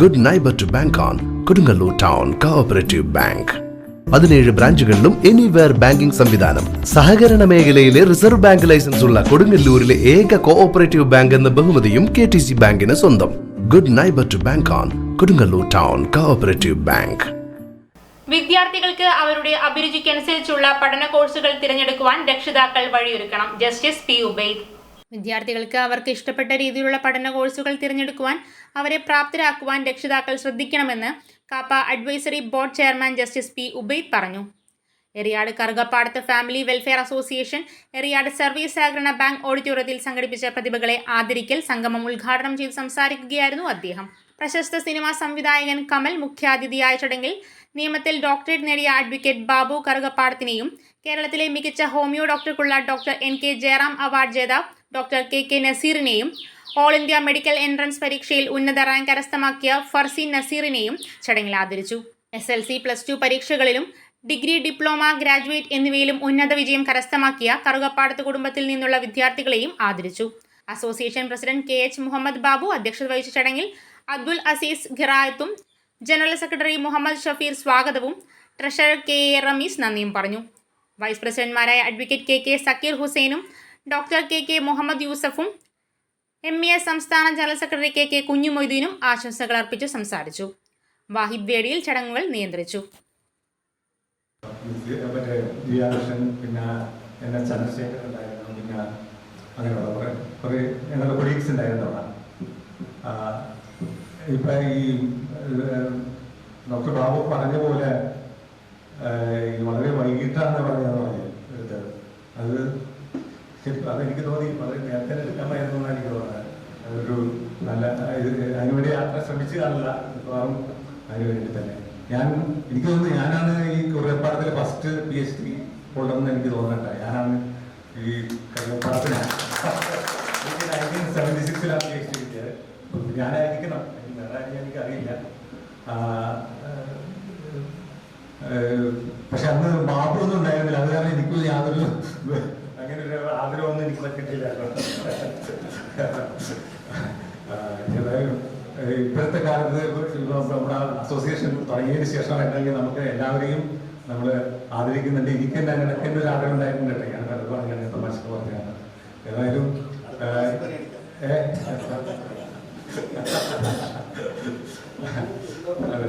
Good neighbour to bank on Kodungallur town cooperative bank പതിനേഴ് ബ്രാഞ്ചുകളിലും anywhere banking സംവിധാനം. സഹകരണ മേഖലയിലെ റിസർവ് ബാങ്ക് ലൈസൻസ് ഉള്ള കൊടുങ്ങല്ലൂരിലെ ഏക കോഓപ്പറേറ്റീവ് ബാങ്ക് എന്ന ബഹുമതിയും കെ ടി സി ബാങ്കിന് സ്വന്തം. Good neighbour to bank on Kodungallur town cooperative bank വിദ്യാർത്ഥികൾക്ക് അവരുടെ അഭിരുചിക്കനുസരിച്ചുള്ള പഠന കോഴ്സുകൾ തിരഞ്ഞെടുക്കുവാൻ രക്ഷിതാക്കൾ വഴിയൊരുക്കണം. ജസ്റ്റിസ് പി ഉബൈദ് വിദ്യാർത്ഥികൾക്ക് അവർക്ക് ഇഷ്ടപ്പെട്ട രീതിയിലുള്ള പഠന കോഴ്സുകൾ തിരഞ്ഞെടുക്കുവാൻ അവരെ പ്രാപ്തരാക്കുവാൻ രക്ഷിതാക്കൾ ശ്രദ്ധിക്കണമെന്ന് KAAPA advisory board chairman justice P Ubaid പറഞ്ഞു. Eriyad Karukappadath family welfare association Eriyad service സഹകരണ ബാങ്ക് ഓഡിറ്റോറിയത്തിൽ സംഘടിപ്പിച്ച പ്രതിഭകളെ ആദരിക്കൽ സംഗമം ഉദ്ഘാടനം ചെയ്ത് സംസാരിക്കുകയായിരുന്നു അദ്ദേഹം. പ്രശസ്ത സിനിമാ സംവിധായകൻ കമൽ മുഖ്യാതിഥിയായ ചടങ്ങിൽ നിയമത്തിൽ ഡോക്ടറേറ്റ് നേടിയ അഡ്വക്കേറ്റ് ബാബു കറുകപ്പാടത്തിനെയും കേരളത്തിലെ മികച്ച homeo ഡോക്ടർക്കുള്ള doctor N K Jayaram award ജേതാവ് ഡോക്ടർ കെ കെ നസീറിനെയും ഓൾ ഇന്ത്യ മെഡിക്കൽ എൻട്രൻസ് പരീക്ഷയിൽ ഉന്നത റാങ്ക് കരസ്ഥമാക്കിയ ഫർസി നസീറിനെയും ചടങ്ങിൽ ആദരിച്ചു. S L C plus two പരീക്ഷകളിലും degree diploma graduate എന്നിവയിലും ഉന്നത വിജയം കരസ്ഥമാക്കിയ കറുകപ്പാടത്ത് കുടുംബത്തിൽ നിന്നുള്ള വിദ്യാർത്ഥികളെയും ആദരിച്ചു. Association president K H Muhammad Babu അധ്യക്ഷത വഹിച്ച ചടങ്ങിൽ അബ്ദുൽ അസീസ് ഖിറായത്തും ജനറൽ സെക്രട്ടറി മുഹമ്മദ് ഷഫീർ സ്വാഗതവും ട്രഷറർ കെ എ റമീസ് നന്ദിയും പറഞ്ഞു. Vice പ്രസിഡന്റ്മാരായ advocate K K Zakir ഹുസൈനും ഡോക്ടർ കെ കെ മുഹമ്മദ് യൂസഫും എം ഇ എസ് സംസ്ഥാന ജനറൽ സെക്രട്ടറി കെ കെ കുഞ്ഞുമൊയ്തീനും ആശംസകൾ അർപ്പിച്ചു സംസാരിച്ചു. വാഹിബ് വേടിയിൽ ചടങ്ങുകൾ നിയന്ത്രിച്ചു. ഇപ്പൊ ഈ ഡോക്ടർ ബാബു പറഞ്ഞ പോലെ വളരെ വൈകിട്ടാണ് പറഞ്ഞതെന്ന് പറഞ്ഞു എടുത്തത് അത് അതെനിക്ക് തോന്നി വളരെ നേരത്തെ എടുക്കാമായിരുന്നു എന്നാണ് എനിക്ക് തോന്നുന്നത്. അതൊരു നല്ല ഇത് അതിനുവേണ്ടി യാത്ര ശ്രമിച്ചു കാണില്ല മിക്കവാറും അതിനു വേണ്ടി തന്നെ. ഞാൻ എനിക്ക് തോന്നുന്നു ഞാനാണ് ഈ കുറേപ്പാടത്തിൽ first P H D holder എനിക്ക് തോന്നുന്നുണ്ട്. ഞാനാണ് ഈ കുറിയപ്പാടത്തിന് എനിക്ക് നയന്റീൻ സെവന്റി സിക്സിലാണ് പി എച്ച് ഡി കിട്ടിയത്. ഞാനായിരിക്കണം. എനിക്ക് ആരെയും എനിക്കറിയില്ല. പക്ഷെ അന്ന് ബാബു ഉണ്ടായിരുന്നില്ല. അത് കാരണം എനിക്ക് യാതൊരു അങ്ങനെ ഒരു ആഗ്രഹമൊന്നും എനിക്ക് പറ്റിയിട്ടില്ല ഏതായാലും ഇപ്പോഴത്തെ കാലത്ത് നമ്മുടെ അസോസിയേഷൻ തുടങ്ങിയതിന് ശേഷം അല്ലെങ്കിൽ നമുക്ക് എല്ലാവരെയും നമ്മൾ ആദരിക്കുന്നുണ്ട്. എനിക്ക് തന്നെ അങ്ങനെ എന്റെ ഒരു ആഗ്രഹം ഉണ്ടായിരുന്നു കേട്ടോ. ഞാൻ പറഞ്ഞു അങ്ങനെ തമാശ പറഞ്ഞാണ്. ഏതായാലും ഏ അതെ.